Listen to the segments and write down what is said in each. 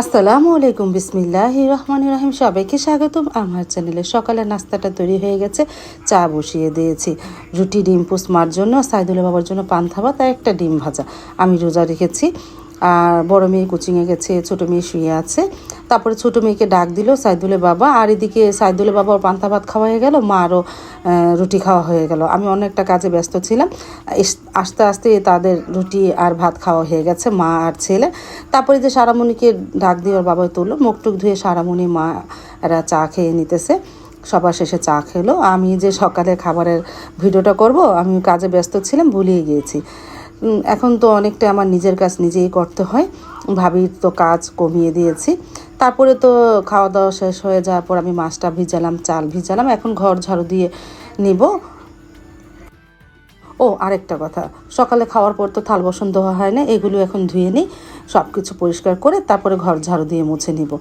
আসসালামু আলাইকুম, বিসমিল্লাহ রহমান রহিম। সবাইকে স্বাগতম। আমার চ্যানেলে সকালে নাস্তাটা তৈরি হয়ে গেছে, চা বসিয়ে দিয়েছি। রুটি, ডিম পোস্ট মার জন্য, সাইদুল বাবার জন্য পান্থা ভাত আর একটা ডিম ভাজা। আমি রোজা রেখেছি। আর বড় মেয়ে কোচিংয়ে গেছে, ছোটো মেয়ে শুয়ে আছে। তারপরে ছোটো মেয়েকে ডাক দিল, সাইদুলের বাবা। আর এদিকে সাইদুলের বাবার পান্তা ভাত খাওয়া হয়ে গেল, মা আরও রুটি খাওয়া হয়ে গেল। আমি অনেকটা কাজে ব্যস্ত ছিলাম। আস্তে আস্তে তাদের রুটি আর ভাত খাওয়া হয়ে গেছে, মা আর ছেলে। তারপরে যে সারামণিকে ডাক দিয়ে ওর বাবা তুললো, মুখ টুক ধুয়ে সারামণি মা এরা চা খেয়ে নিতেছে। সবার শেষে চা খেলো। আমি যে সকালে খাবারের ভিডিওটা করব, আমি কাজে ব্যস্ত ছিলাম, ভুলিয়ে গিয়েছি। এখন তো অনেকটা আমার নিজের কাজ নিজেই করতে হয়। ভাবির তো কাজ কমিয়ে দিয়েছি। তারপরে তো খাওয়া দাওয়া শেষ হয়ে যাওয়ার পর আমি মাছটা ভিজালাম, চাল ভিজালাম, এখন ঘর ঝাড়ু দিয়ে নিব। ও, আরেকটা কথা, সকালে খাওয়ার পর তো থাল বসন ধোয়া হয় না, এগুলো এখন ধুয়ে নিই সব কিছু পরিষ্কার করে তারপরে ঘর ঝাড়ু দিয়ে মুছে নিব।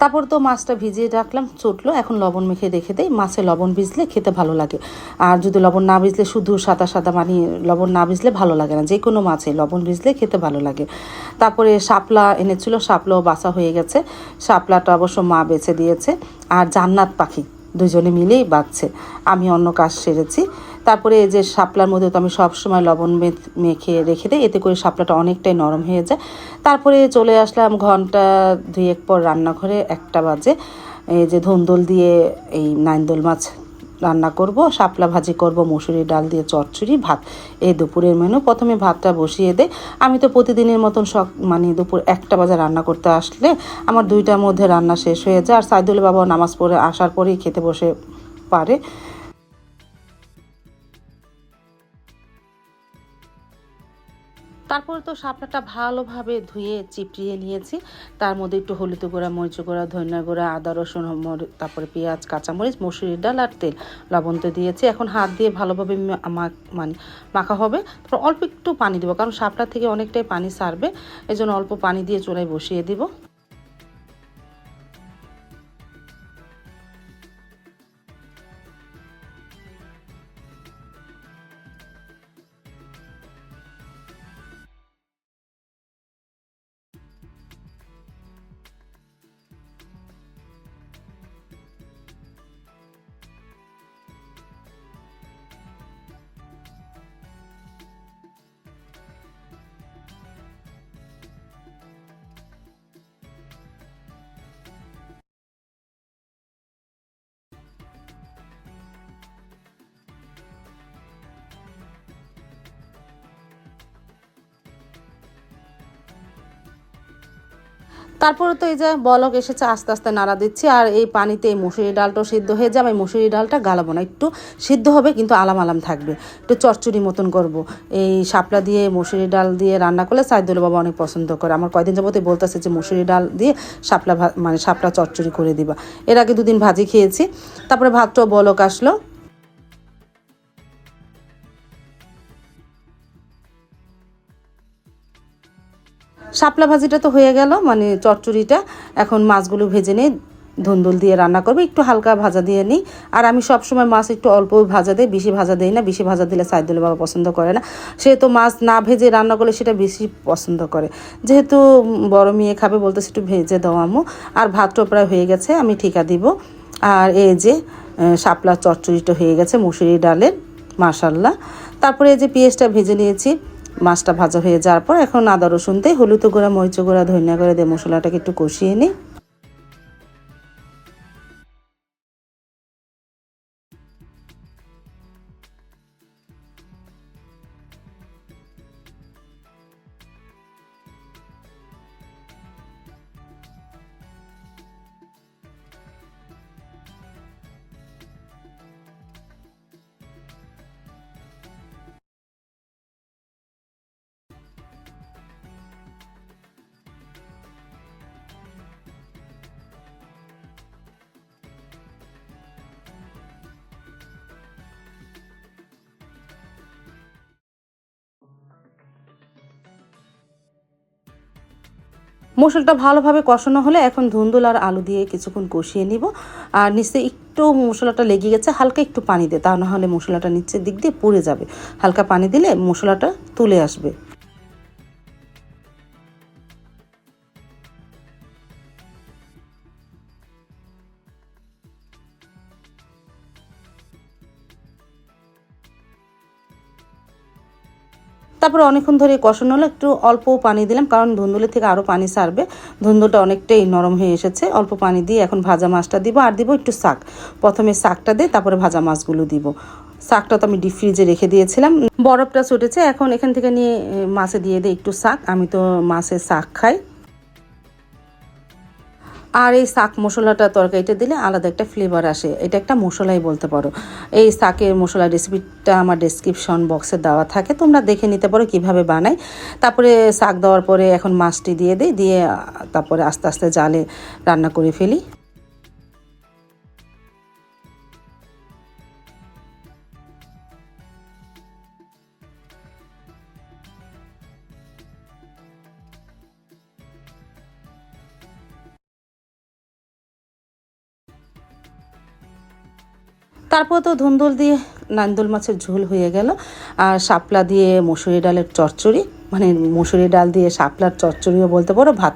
তারপর তো মাছটা ভিজিয়ে রাখলাম চটলো এখন লবণ মেখে রেখে দেই। মাছে লবণ ভিজলে খেতে ভালো লাগে। আর যদি লবণ না ভিজলে শুধু সাদা সাদা মানে লবণ না ভিজলে ভালো লাগে না। যে কোনো মাছে লবণ ভিজলে খেতে ভালো লাগে। তারপরে শাপলা এনেছিল, শাপলাও বাসা হয়ে গেছে। শাপলাটা অবশ্য মা বেছে দিয়েছে। আর জান্নাত পাখি দুজনে মিলেই বাঁচছে। আমি অন্য কাজ সেরেছি। তারপরে এই যে শাপলার মধ্যে তো আমি সবসময় লবণ মেখে রেখে দিই, এতে করে শাপলাটা অনেকটাই নরম হয়ে যায়। তারপরে চলে আসলাম ঘণ্টা দুয়েক পর রান্নাঘরে, একটা বাজে। এই যে ধুন্দুল দিয়ে এই নাইন্দুল মাছ রান্না করব, শাপলা ভাজি করব মুসুরি ডাল দিয়ে চচ্চড়ি, ভাত। এই দুপুরের মেনু প্রথমে ভাতটা বসিয়ে দেয় আমি তো প্রতিদিনের মতন সক মানে দুপুর একটা বাজে রান্না করতে আসলে আমার দুইটার মধ্যে রান্না শেষ হয়ে যায়। আর সাইদুল বাবা নামাজ পড়ে আসার পরেই খেতে বসে পারে। তারপর তো শাপলাটা ভালোভাবে ধুয়ে চিপড়িয়ে নিয়েছি। তার মধ্যে একটু হলুদ গুঁড়া, মরিচ গুঁড়া, ধনিয়া গুঁড়া, আদা, রসুন তারপরে পেঁয়াজ, কাঁচামরিচ মসুরির ডাল আর তেল লবণ তো দিয়েছি। এখন হাত দিয়ে ভালোভাবে মানে মাখা হবে। তারপর অল্প একটু পানি দেবো, কারণ শাপলা থেকে অনেকটাই পানি সারবে। এই জন্য অল্প পানি দিয়ে চুলায় বসিয়ে দিব। তারপরে তো এই যে বলক এসেছে, আস্তে আস্তে নাড়া দিচ্ছি, আর এই পানিতে এই মুসুরি ডালটাও সিদ্ধ হয়ে যাবে। মুসুরি ডালটা গালাবো না, একটু সিদ্ধ হবে, কিন্তু আলাম আলাম থাকবে। একটু চচ্চড়ি মতন করব। এই শাপলা দিয়ে মুসুরি ডাল দিয়ে রান্না করলে সাইদুল বাবা অনেক পছন্দ করে। আমার কয়দিন যাবতে বলতেছে যে মুসুরি ডাল দিয়ে শাপলা মানে শাপলা চচ্চড়ি করে দিবা। এর আগে দুদিন ভাজি খেয়েছি, তারপরে ভাতটাও বলক আসলো। শাপলা ভাজিটা তো হয়ে গেল মানে চচ্চড়িটা এখন মাছগুলো ভেজে নিই ধুন্দুল দিয়ে রান্না করব। একটু হালকা ভাজা দিয়ে নিই। আর আমি সব সময় মাছ একটু অল্প ভাজা দিই, বেশি ভাজা দিই না। বেশি ভাজা দিলে সাইদুল বাবা পছন্দ করে না। সে তো মাছ না ভেজে রান্না করলে সেটা বেশি পছন্দ করে। যেহেতু বড় মেয়ে খাবে, বলতেছে একটু ভেজে দাও আমু আর ভাতটা প্রায় হয়ে গেছে, আমি ঠিকা দিব। আর এই যে শাপলা চচ্চড়িটা হয়ে গেছে মুসুরি ডালের, মাশাল্লাহ। তারপরে এই যে পেঁয়াজটা ভেজে নিয়েছি। মাছটা ভাজা হয়ে যাওয়ার পর এখন আদা রসুন দিয়ে হলুদ গুঁড়া মরিচ গুঁড়া, ধনিয়া গুঁড়া দিয়ে মশলাটাকে একটু কষিয়ে নিই। মশলাটা ভালোভাবে কষানো হলে এখন ধুন্দুল আর আলু দিয়ে কিছুক্ষণ কষিয়ে নিব। আর নিচে একটু একটু মশলাটা লেগে গেছে, হালকা একটু পানি দে, তা না হলে মশলাটা নিচের দিক দিয়ে পুড়ে যাবে। হালকা পানি দিলে মশলাটা তুলে আসবে। তারপরে অনেকক্ষণ ধরে কষানো হলো, একটু অল্প পানি দিলাম, কারণ ধুন্দুলের থেকে আরও পানি সারবে। ধুন্দুলটা অনেকটাই নরম হয়ে এসেছে, অল্প পানি দিয়ে এখন ভাজা মাছটা দিব, আর দিব একটু শাক। প্রথমে শাকটা দিয়ে তারপরে ভাজা মাছগুলো দিব। শাকটা তো আমি ডিপ ফ্রিজে রেখে দিয়েছিলাম। বরফটা ছুটেছে, এখন এখান থেকে নিয়ে মাছে দিয়ে দিই একটু শাক। আমি তো মাছের শাক খাই। আর এই শাক মশলাটা তরকারিটা দিলে আলাদা একটা ফ্লেভার আসে। এটা একটা মশলাই বলতে পারো। এই শাকের মশলা রেসিপিটা আমার ডিসক্রিপশন বক্সে দেওয়া থাকে। তোমরা দেখে নিতে পারো কীভাবে বানাই। তারপরে শাক দেওয়ার পরে এখন মাছটি দিয়ে দিই। দিয়ে তারপরে আস্তে আস্তে জালে রান্না করে ফেলি। তারপর তো ধুন্দুল দিয়ে নান্দুল মাছের ঝোল হয়ে গেল। আর শাপলা দিয়ে মসুরি ডালের চচ্চড়ি মানে মসুরি ডাল দিয়ে শাপলার চচ্চড়িও বলতে পারো ভাত।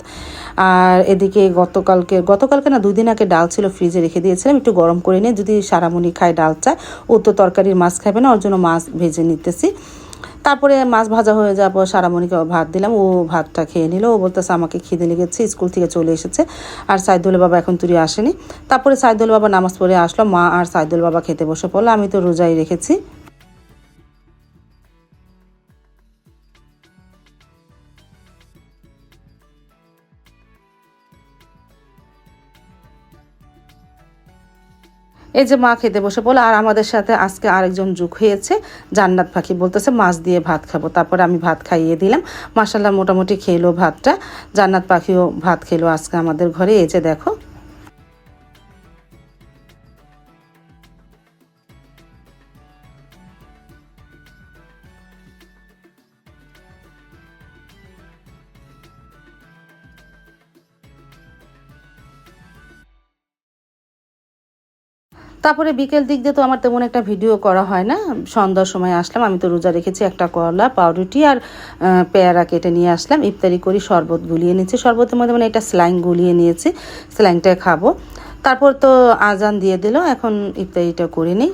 আর এদিকে গতকালকে গতকালকে না দুদিন আগে ডাল ছিল ফ্রিজে রেখে দিয়েছিলাম, একটু গরম করে নিয়ে যদি সারামণি খায় ডাল চায়, ও তো তরকারির মাছ খাবে না, ওর জন্য মাছ ভেজে নিতেছি। তারপরে মাছ ভাজা হয়ে যাওয়ার পর সারামণিকে ভাত দিলাম। ও ভাতটা খেয়ে নিল। ও বলতেছে, আমাকে খিদে লেগেছে, স্কুল থেকে চলে এসেছে। আর সাইদুল বাবা এখন তুই আসেনি। তারপরে সাইদুল বাবা নামাজ পড়ে আসলো। মা আর সাইদুল বাবা খেতে বসে পড়ল। আমি তো রোজাই রেখেছি। এই যে মা খেতে বসে বলে আর আমাদের সাথে আজকে আরেকজন যুগ হয়েছে, জান্নাত পাখি বলতেছে, মাছ দিয়ে ভাত খাব। তারপরে আমি ভাত খাইয়ে দিলাম। মাসাল্লাহ মোটামুটি খেলো ভাতটা। জান্নাত পাখিও ভাত খেলো আজকে আমাদের ঘরে। এই যে দেখো তারপরে বিকেল দিক দিয়ে তো আমার তেমন একটা ভিডিও করা হয় না। সন্ধ্যার সময় আসলাম, আমি তো রোজা রেখেছি একটা কলা পাউরুটি আর পেয়ারা কেটে নিয়ে আসলাম। ইফতারি করি, শরবত গুলিয়ে নিয়েছি শরবতের মধ্যে মানে এটা স্লাইং গুলিয়ে নিয়েছি স্লাইংটা খাব। তারপর তো আজান দিয়ে দিল, এখন ইফতারিটা করে নিই।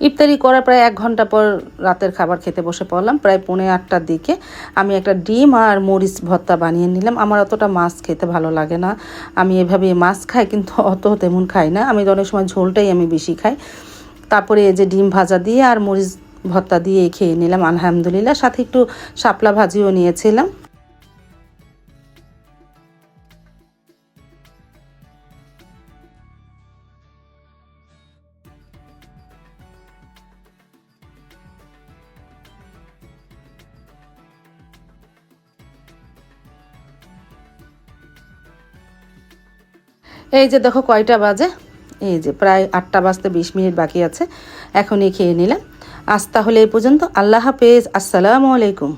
ইফতারি করার প্রায় এক ঘণ্টা পর রাতের খাবার খেতে বসে পড়লাম। প্রায় পৌনে আটটার দিকে আমি একটা ডিম আর মরিচ ভর্তা বানিয়ে নিলাম। আমার অতটা মাছ খেতে ভালো লাগে না। আমি এভাবে মাছ খাই, কিন্তু অত তেমন খাই না। আমি অনেক সময় ঝোলটাই আমি বেশি খাই। তারপরে এই যে ডিম ভাজা দিয়ে আর মরিচ ভর্তা দিয়ে খেয়ে নিলাম, আলহামদুলিল্লাহ। সাথে একটু শাপলা ভাজিও নিয়েছিলাম। এই যে দেখো কয়টা বাজে? এই যে প্রায় আটটা বাজতে বিশ মিনিট বাকি আছে। এখনই খেয়ে নিলাম আজ তাহলে এই পর্যন্ত। আল্লাহ হাফেজ। আসসালামু আলাইকুম।